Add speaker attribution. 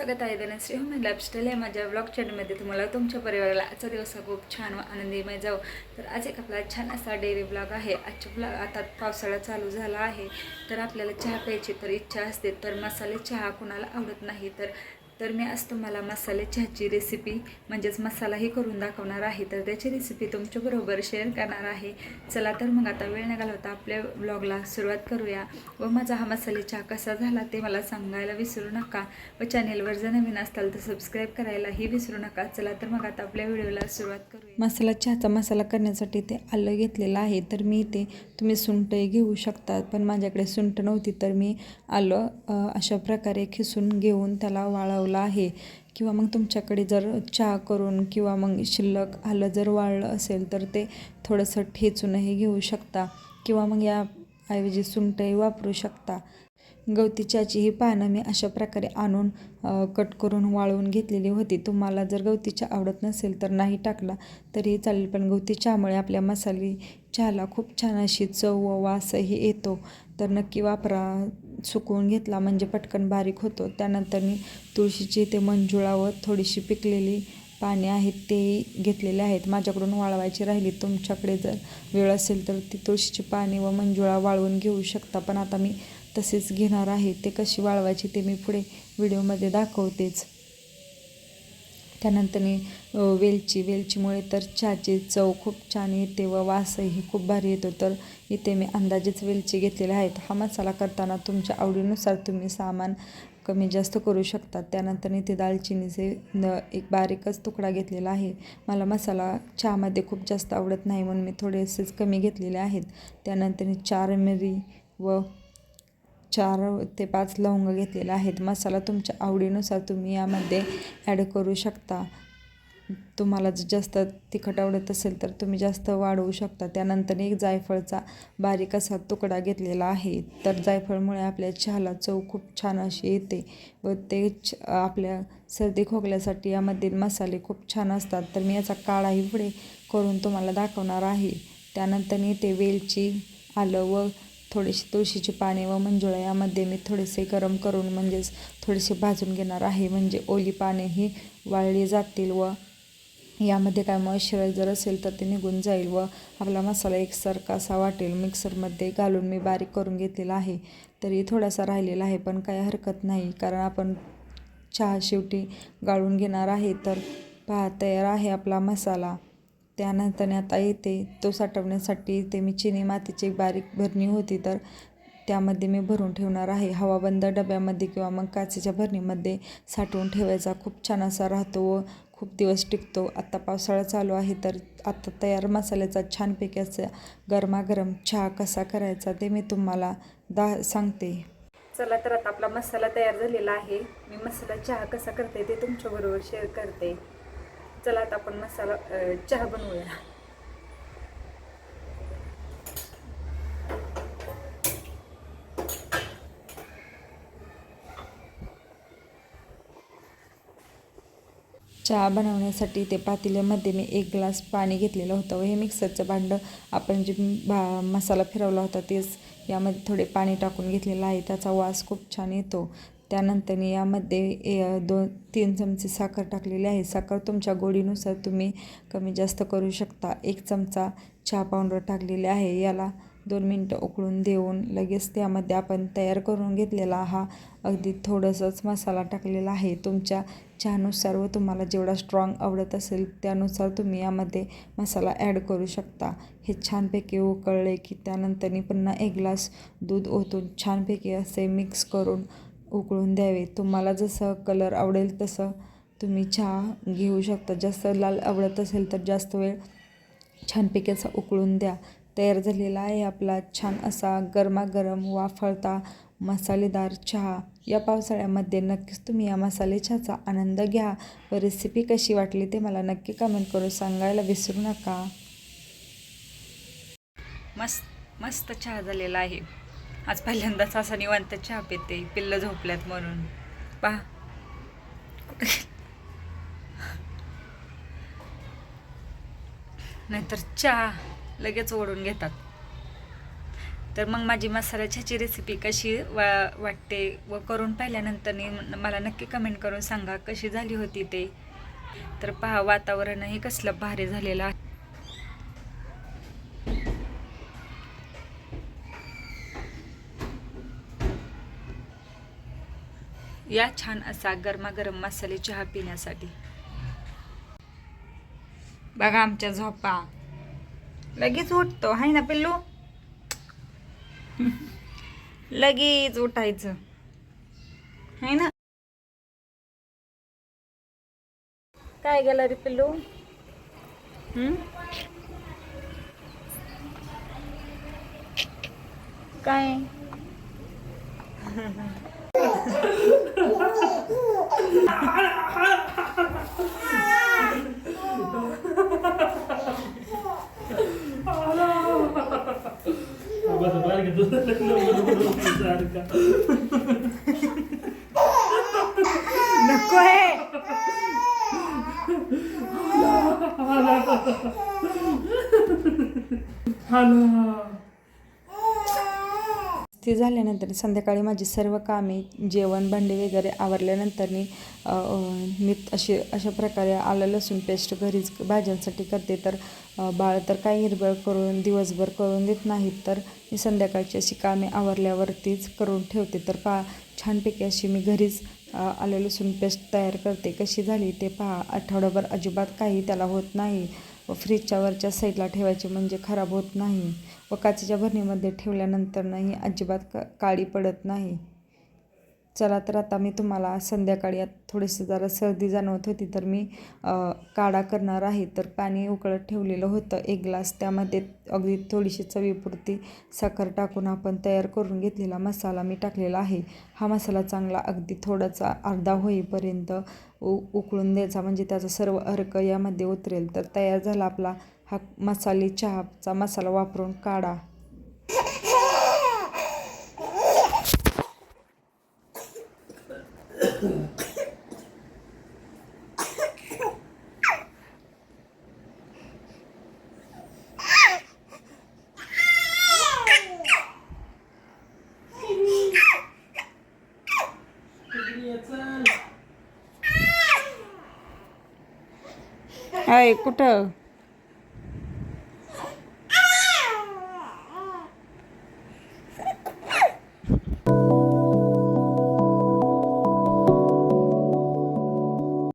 Speaker 1: स्वागत आहे Dhanashree home lifestyle आहे माझ्या ब्लॉग चॅनलमध्ये तुम्हाला तुमच्या परिवाराला आजचा दिवस हा खूप छान व आनंदीमय जाऊ तर आज एक आपला छान असा डेअरी ब्लॉग आहे. आजच्या ब्लॉग आता पावसाळा चालू झाला आहे. तर आपल्याला चहा प्यायची तर इच्छा असते तर मसाले चहा कुणाला आवडत नाही तर तर मी आज तुम्हाला मसाले चहाची रेसिपी म्हणजेच मसालाही करून दाखवणार आहे. तर त्याची रेसिपी तुमच्याबरोबर शेअर करणार आहे. चला तर मग आता वेळ न घालवता आपल्या ब्लॉगला सुरुवात करूया. व माझा हा मसाले चहा कसा झाला ते मला सांगायला विसरू नका. व चॅनेलवर जर नवीन असताल तर सबस्क्राईब करायलाही विसरू नका. चला तर मग आता आपल्या व्हिडिओला सुरुवात करूया. मसाला चहाचा मसाला करण्यासाठी ते आलं घेतलेलं आहे तर मी ते तुम्ही सुंठही घेऊ शकता पण माझ्याकडे सुंट नव्हती तर मी आलं अशा प्रकारे खिसून घेऊन त्याला वाळवलं. आहे. किंवा मग तुमच्याकडे जर चहा करून किंवा मग शिल्लक आलं जर वाळलं असेल तर ते थोडंसं ठेचूनही घेऊ शकता. किंवा मग या ऐवजी सुंठही वापरू शकता. गवती चहाची ही पानं मी अशा प्रकारे आणून कट करून वाळवून घेतलेली होती. तुम्हाला जर गवती चहा आवडत नसेल तर नाही टाकला तरी चालेल. पण गवती चहामुळे आपल्या मसाले चहाला खूप छान अशी चव व वासही येतो. तर नक्की वापरा. सुकवून घेतला म्हणजे पटकन बारीक होतो. त्यानंतर मी तुळशीची ते मंजुळा व थोडीशी पिकलेली पाने आहेत ते घेतलेले आहेत. माझ्याकडून वाळवायची राहिली. तुमच्याकडे जर वेळ असेल तर ती तुळशीची पाने व मंजुळा वाळवून घेऊ शकता. पण आता मी तसेच घेणार आहे. ते कशी वाळवायची ते मी पुढे व्हिडिओमध्ये दाखवतेच. त्यानंतर वेलची वेलचीमुळे तर चहाची चव खूप छान येते व वासही खूप भारी येतो. तर इथे मी अंदाजेच वेलची घेतलेल्या आहेत. हा मसाला करताना तुमच्या आवडीनुसार तुम्ही सामान कमी जास्त करू शकता. त्यानंतर इथे दालचिनीचे न एक बारीकच तुकडा घेतलेला आहे. मला मसाला चहामध्ये खूप जास्त आवडत नाही म्हणून मी थोडेसेच कमी घेतलेले आहेत. त्यानंतर चार मिरी व चार ते पाच लवंग घेतलेले आहेत. मसाला तुमच्या आवडीनुसार तुम्ही यामध्ये ॲड करू शकता. तुम्हाला जर जास्त तिखट आवडत असेल तर तुम्ही जास्त वाढवू शकता. त्यानंतर एक जायफळचा बारीक असा तुकडा घेतलेला आहे. तर जायफळमुळे आपल्या चहाला चव खूप छान अशी येते व ते छ- आपल्या सर्दी खोकल्यासाठी यामधील मसाले खूप छान असतात. तर मी याचा काळाही पुढे करून तुम्हाला दाखवणार आहे. त्यानंतर येते वेलची आलं व थोडीशी तुळशीची पाने व मंजुळा यामध्ये मी थोडेसे गरम करून म्हणजेच थोडेसे भाजून घेणार आहे. म्हणजे ओली पाने ही वाळली जातील व यामध्ये काय मॉइश्चरायझर असेल तर ते निघून जाईल व आपला मसाला एकसारखा असा वाटेल. मिक्सरमध्ये घालून मी बारीक करून घेतलेला आहे. तरी थोडासा राहिलेला आहे पण काही हरकत नाही. कारण आपण चहा शेवटी गाळून घेणार आहे तर पहा तयार आहे आपला मसाला. त्यानंतर आता येते तो साठवण्यासाठी ते मी चिनी मातीची एक बारीक भरणी होती तर त्यामध्ये मी भरून ठेवणार आहे. हवाबंद डब्यामध्ये किंवा मग काचेच्या भरणीमध्ये साठवून ठेवायचा. खूप छान असा राहतो व खूप दिवस टिकतो. आत्ता पावसाळा चालू आहे तर आत्ता तयार मसाल्याचा छानपैकी असा गरमागरम चहा कसा करायचा ते मी तुम्हाला दा सांगते. चला तर आता आपला मसाला तयार झालेला आहे. मी मसाला चहा कसा करते ते तुमच्याबरोबर शेअर करते. चला आता आपण मसाला चहा बनवूया. चहा बनवण्यासाठी ते पातेल्यामध्ये मी एक ग्लास पाणी घेतलेलं होतं व हे मिक्सरचं भांडं आपण जे भा मसाला फिरवला होता तेच यामध्ये थोडे पाणी टाकून घेतलेलं आहे. त्याचा वास खूप छान येतो. त्यानंतर यामध्ये ए दोन तीन चमचे साखर टाकलेली आहे. साखर तुमच्या गोडीनुसार तुम्ही कमी जास्त करू शकता. एक चमचा चहा पावडर टाकलेले आहे. याला दोन मिनटं उकळून देऊन लगेच त्यामध्ये आपण तयार करून घेतलेला हा अगदी थोडंसंच मसाला टाकलेला आहे. तुमच्या चहानुसार व तुम्हाला जेवढा स्ट्रॉंग आवडत असेल त्यानुसार तुम्ही यामध्ये मसाला ॲड करू शकता. हे छानपैकी उकळले की त्यानंतर पुन्हा एक ग्लास दूध ओतून छानपैकी असे मिक्स करून उकळून द्यावे. तुम्हाला जसं कलर आवडेल तसं तुम्ही चहा घेऊ शकता. जास्त लाल आवडत असेल तर जास्त वेळ छानपैकी असा उकळून द्या. तयार झालेला आहे आपला छान असा गरमागरम वाफळता मसालेदार चहा. या पावसाळ्यामध्ये नक्कीच तुम्ही या मसाले चहाचा आनंद घ्या. व रेसिपी कशी वाटली ते मला नक्की कमेंट करून सांगायला विसरू नका. मस्त मस्त चहा झालेला आहे. आज पहिल्यांदाच असा निवांत चहा पिते पिल्लं झोपल्यात म्हणून. पहा. नाहीतर चहा लगेच ओढून घेतात. तर मग माझी मसाल्याची रेसिपी कशी वा वाटते व करून पाहिल्यानंतर मला नक्की कमेंट करून सांगा कशी झाली होती ते. तर पहा वातावरणही कसलं भारी झालेलं आहे. या छान असा गरमागरम मसाले चहा पिण्यासाठी. बघा आमच्या झोपा. लगेच उठतो. हाय ना पिल्लू? लगेच उठायचं. हाय ना? काय गेला रे पिल्लू? हम्म? काय? नको आहे ती झाल्यानंतर संध्याकाळी माझी सर्व कामे जेवण भांडे वगैरे आवरल्यानंतर मी मी अशी अशा प्रकारे आलं लसूण पेस्ट घरीच भाज्यांसाठी करते. तर बाळ तर काही हिरबळ करून दिवसभर करून देत नाहीत तर मी संध्याकाळची अशी कामे आवरल्यावरतीच करून ठेवते. तर पहा छानपैकी अशी मी घरीच आलं लसूण पेस्ट तयार करते. कशी झाली ते पहा आठवड्याभर अजिबात काही त्याला होत नाही. व फ्रीजच्या वरच्या साईडला ठेवायचे म्हणजे खराब होत नाही. व काचेच्या भरणीमध्ये ठेवल्यानंतर नाही अजिबात का काळी पडत नाही. चला तर आता मी तुम्हाला संध्याकाळी थोडीशी जरा सर्दी जाणवत होती तर मी काढा करणार आहे. तर पाणी उकळत ठेवलेलं होतं. एक ग्लास त्यामध्ये अगदी थोडीशी चवीपुरती साखर टाकून आपण तयार करून घेतलेला मसाला मी टाकलेला आहे. हा मसाला चांगला अगदी थोडासा अर्धा होईपर्यंत उ उकळून द्यायचा. म्हणजे त्याचा सर्व अर्क यामध्ये उतरेल. तर तयार झाला आपला हा मसाले चहाचा मसाला वापरून काढा. आहे कुठं?